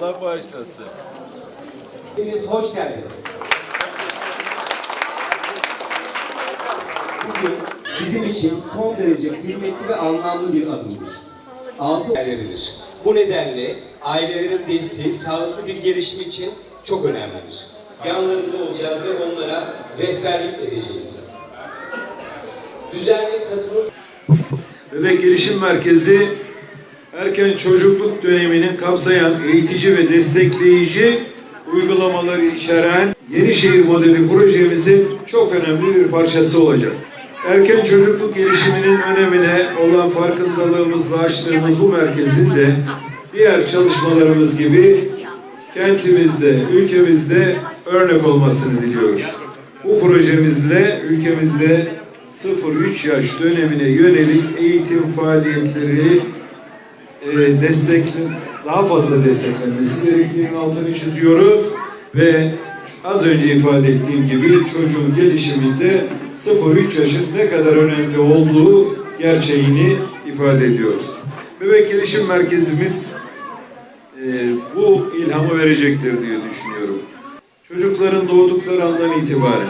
başlasın. Hepiniz hoş geldiniz. Bugün bizim için son derece kıymetli ve anlamlı bir adımdır. Altı değerleridir. Bu nedenle ailelerin desteği sağlıklı bir gelişim için çok önemlidir. Yanlarında olacağız ve onlara rehberlik edeceğiz. Düzenli katılım Bebek Gelişim Merkezi erken çocukluk döneminin kapsayan eğitici ve destekleyici uygulamaları içeren Yenişehir modeli projemizin çok önemli bir parçası olacak. Erken çocukluk gelişiminin önemine olan farkındalığımızla açtığımız bu merkezin de diğer çalışmalarımız gibi kentimizde, ülkemizde örnek olmasını diliyoruz. Bu projemizle ülkemizde 0-3 yaş dönemine yönelik eğitim faaliyetleri e, destekli, daha fazla desteklenmesi gerektiğinin altını çiziyoruz ve az önce ifade ettiğim gibi çocuğun gelişiminde 0-3 yaşın ne kadar önemli olduğu gerçeğini ifade ediyoruz. Bebek Gelişim Merkezimiz e, bu ilhamı verecektir diye düşünüyorum. Çocukların doğdukları andan itibaren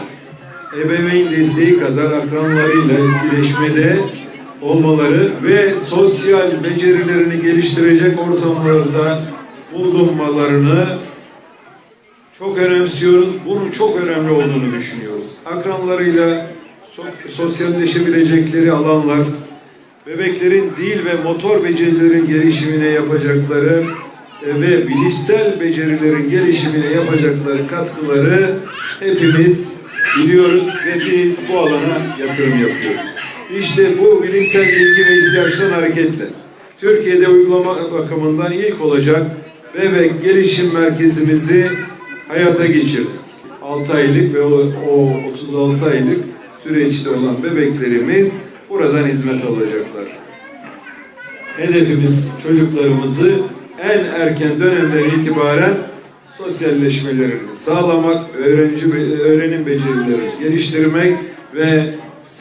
ebeveyn desteği kadar akranlarıyla etkileşmede olmaları ve sosyal becerilerini geliştirecek ortamlarda bulunmalarını çok önemsiyoruz. Bunun çok önemli olduğunu düşünüyoruz. Akranlarıyla so- sosyalleşebilecekleri alanlar, bebeklerin dil ve motor becerilerin gelişimine yapacakları e, ve bilişsel becerilerin gelişimine yapacakları katkıları hepimiz biliyoruz ve biz bu alana yatırım yapıyoruz. İşte bu bilimsel bilgi ve ihtiyaçtan hareketle Türkiye'de uygulama bakımından ilk olacak bebek gelişim merkezimizi hayata geçirdik. 6 aylık ve o, o 36 aylık süreçte olan bebeklerimiz buradan hizmet alacaklar. Hedefimiz çocuklarımızı en erken dönemden itibaren sosyalleşmelerini sağlamak, öğrenci öğrenim becerilerini geliştirmek ve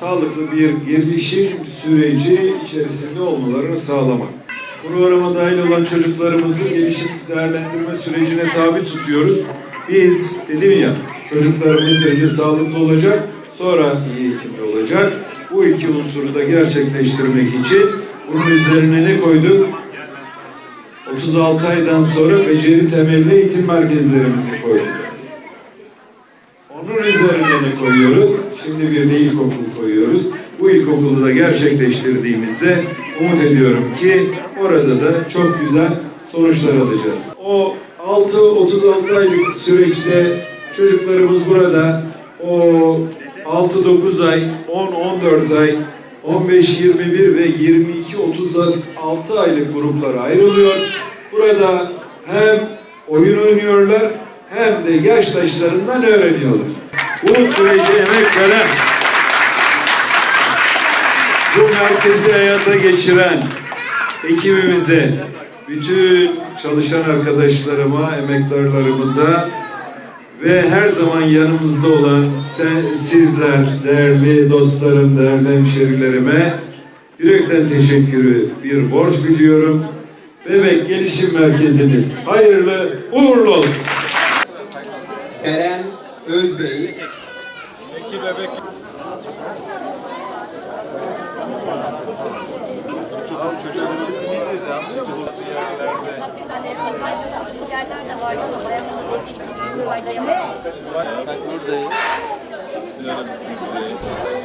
sağlıklı bir gelişim süreci içerisinde olmalarını sağlamak. Programa dahil olan çocuklarımızı gelişim değerlendirme sürecine tabi tutuyoruz. Biz dedim ya çocuklarımız önce sağlıklı olacak, sonra iyi eğitimli olacak. Bu iki unsuru da gerçekleştirmek için bunun üzerine ne koyduk? 36 aydan sonra beceri temelli eğitim merkezlerimizi koyduk. Onun üzerine ne koyuyoruz? Şimdi bir de ilkokul koyuyoruz. Bu ilkokulu da gerçekleştirdiğimizde umut ediyorum ki orada da çok güzel sonuçlar alacağız. O 6-36 aylık süreçte çocuklarımız burada o 6-9 ay, 10-14 ay, 15-21 ve 22-36 aylık gruplara ayrılıyor. Burada hem oyun oynuyorlar hem de yaştaşlarından öğreniyorlar. Bu sürece emek veren, bu merkezi hayata geçiren ekibimize, bütün çalışan arkadaşlarıma, emektarlarımıza ve her zaman yanımızda olan sen, sizler, değerli dostlarım, değerli hemşerilerime yürekten teşekkürü bir borç biliyorum. Bebek Gelişim Merkezimiz hayırlı uğurlu olsun. Beren Özbey, İki bebek. Çocuğun ismi dedi anlıyor musun? Yerlerde. Hani özellikle yerler de var. Bak buradayım. Diyorum size.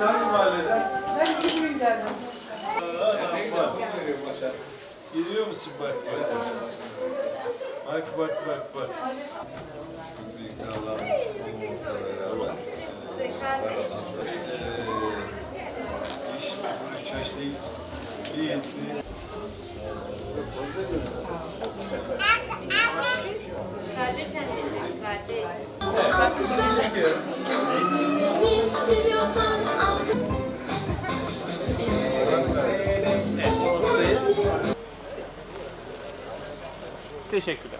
Hangi mahalleden? Ben gideyim derdim. Gidiyor musun bak bak. Bak bak bak bak. Büyük Allah'ım. iş sıfır üç yaş değil. İyiyiz. Kardeş anneciğim, kardeş. Beni seviyorsan Teşekkürler.